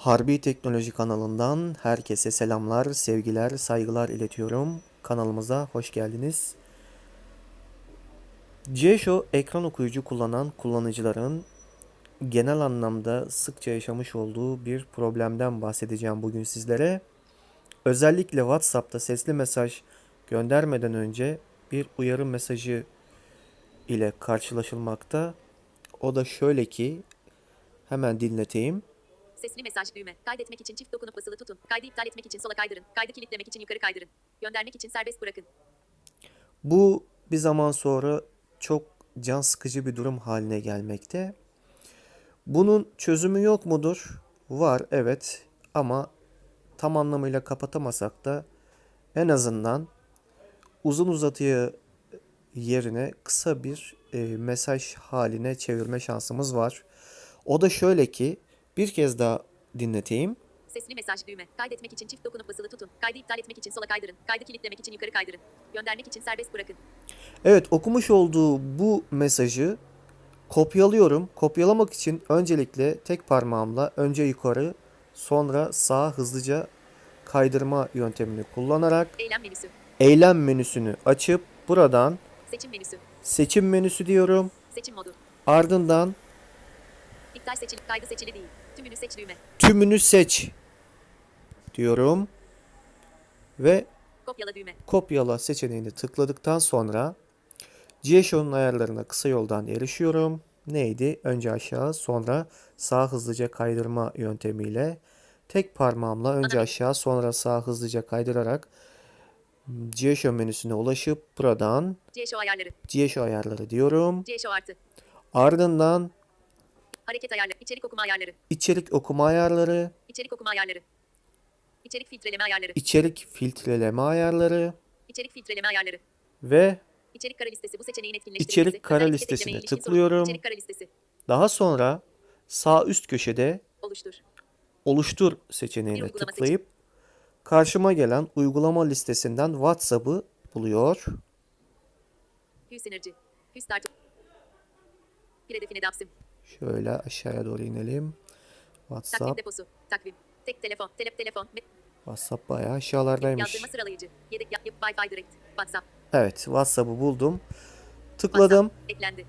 Harbi Teknoloji kanalından herkese selamlar, sevgiler, saygılar iletiyorum. Kanalımıza hoş geldiniz. CSHO ekran okuyucu kullanan kullanıcıların genel anlamda sıkça yaşamış olduğu bir problemden bahsedeceğim bugün sizlere. Özellikle WhatsApp'ta sesli mesaj göndermeden önce bir uyarı mesajı ile karşılaşılmakta. O da şöyle ki hemen dinleteyim. Sesli mesaj düğme. Kaydetmek için çift dokunup basılı tutun. Kaydı iptal etmek için sola kaydırın. Kaydı kilitlemek için yukarı kaydırın. Göndermek için serbest bırakın. Bu bir zaman sonra çok can sıkıcı bir durum haline gelmekte. Bunun çözümü yok mudur? Var evet ama tam anlamıyla kapatamasak da en azından uzun uzatıya yerine kısa bir e, mesaj haline çevirme şansımız var. O da şöyle ki bir kez daha dinleteyim. Sesli mesaj düğme. Kaydetmek için çift dokunup basılı tutun. Kaydı iptal etmek için sola kaydırın. Kaydı kilitlemek için yukarı kaydırın. Göndermek için serbest bırakın. Evet okumuş olduğu bu mesajı kopyalıyorum. Kopyalamak için öncelikle tek parmağımla önce yukarı sonra sağa hızlıca kaydırma yöntemini kullanarak Eylem menüsü. eylem menüsünü açıp buradan Seçim menüsü. seçim menüsü diyorum. Seçim modu. Ardından İptal seçili. Kaydı seçili değil. Tümünü seç düğme. tümünü seç diyorum. Ve Kopyala düğme. kopyala seçeneğini tıkladıktan sonra GSHO'nun ayarlarına kısa yoldan erişiyorum. Neydi? Önce aşağı sonra sağ hızlıca kaydırma yöntemiyle tek parmağımla önce Ana- aşağı sonra sağ hızlıca kaydırarak GSHO menüsüne ulaşıp buradan CSO ayarları. GSHO ayarları diyorum. CSO artı. Ardından Hareket ayarları. İçerik okuma ayarları. içerik okuma ayarları, İçerik okuma ayarları. İçerik filtreleme ayarları. içerik filtreleme ayarları İçerik filtreleme ayarları. ve İçerik kara listesi bu seçeneğin etkinleştirilmesi. İçerik kara listesine tıklıyorum. İçerik kara listesi. daha sonra sağ üst köşede Oluştur. oluştur seçeneğine tıklayıp karşıma gelen uygulama listesinden WhatsApp'ı buluyor. Hüs Enerji. Hüs Start. Bir hedefine dapsim. Şöyle aşağıya doğru inelim. Takvim WhatsApp. deposu. Takvim. Tek telefon. Telep telefon. WhatsApp bayağı aşağılardaymış. Yazdırma sıralayıcı. Yedek yap. yap- Wi-Fi direkt. WhatsApp. Evet WhatsApp'ı buldum. Tıkladım. WhatsApp. Eklendi.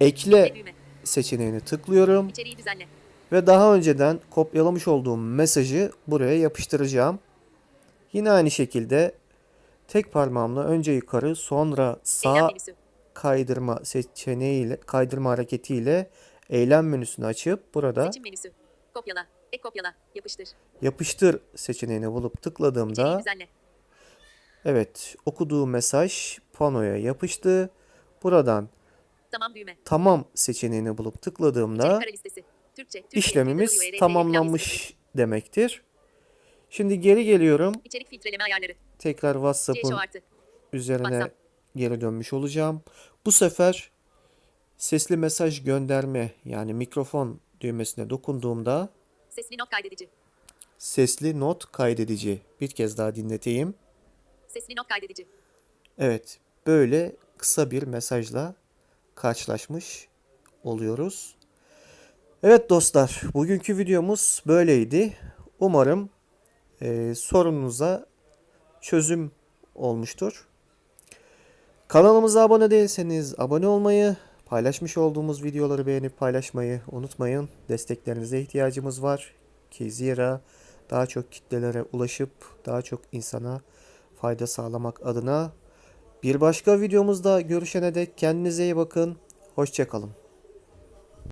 Ekle Düğme. seçeneğine tıklıyorum. İçeriği düzenle. Ve daha önceden kopyalamış olduğum mesajı buraya yapıştıracağım. Yine aynı şekilde tek parmağımla önce yukarı sonra sağ. Kaydırma seçeneğiyle kaydırma hareketiyle eylem menüsünü açıp burada Seçim menüsü. Kopyala. Ek kopyala. Yapıştır. yapıştır seçeneğini bulup tıkladığımda evet okuduğu mesaj panoya yapıştı. Buradan Tamam düğme. tamam seçeneğini bulup tıkladığımda. Türkçe. Türkiye, işlemimiz pilav tamamlanmış demektir. Şimdi geri geliyorum. İçerik filtreleme ayarları. Tekrar WhatsApp'ın üzerine WhatsApp. Geri dönmüş olacağım. Bu sefer sesli mesaj gönderme yani mikrofon düğmesine dokunduğumda Sesli not kaydedici. sesli not kaydedici. Bir kez daha dinleteyim. Sesli not kaydedici. Evet, böyle kısa bir mesajla karşılaşmış oluyoruz. Evet dostlar, bugünkü videomuz böyleydi. Umarım eee, sorununuza çözüm olmuştur. Kanalımıza abone değilseniz abone olmayı, paylaşmış olduğumuz videoları beğenip paylaşmayı unutmayın. Desteklerinize ihtiyacımız var ki zira daha çok kitlelere ulaşıp daha çok insana fayda sağlamak adına bir başka videomuzda görüşene dek kendinize iyi bakın. Hoşçakalın.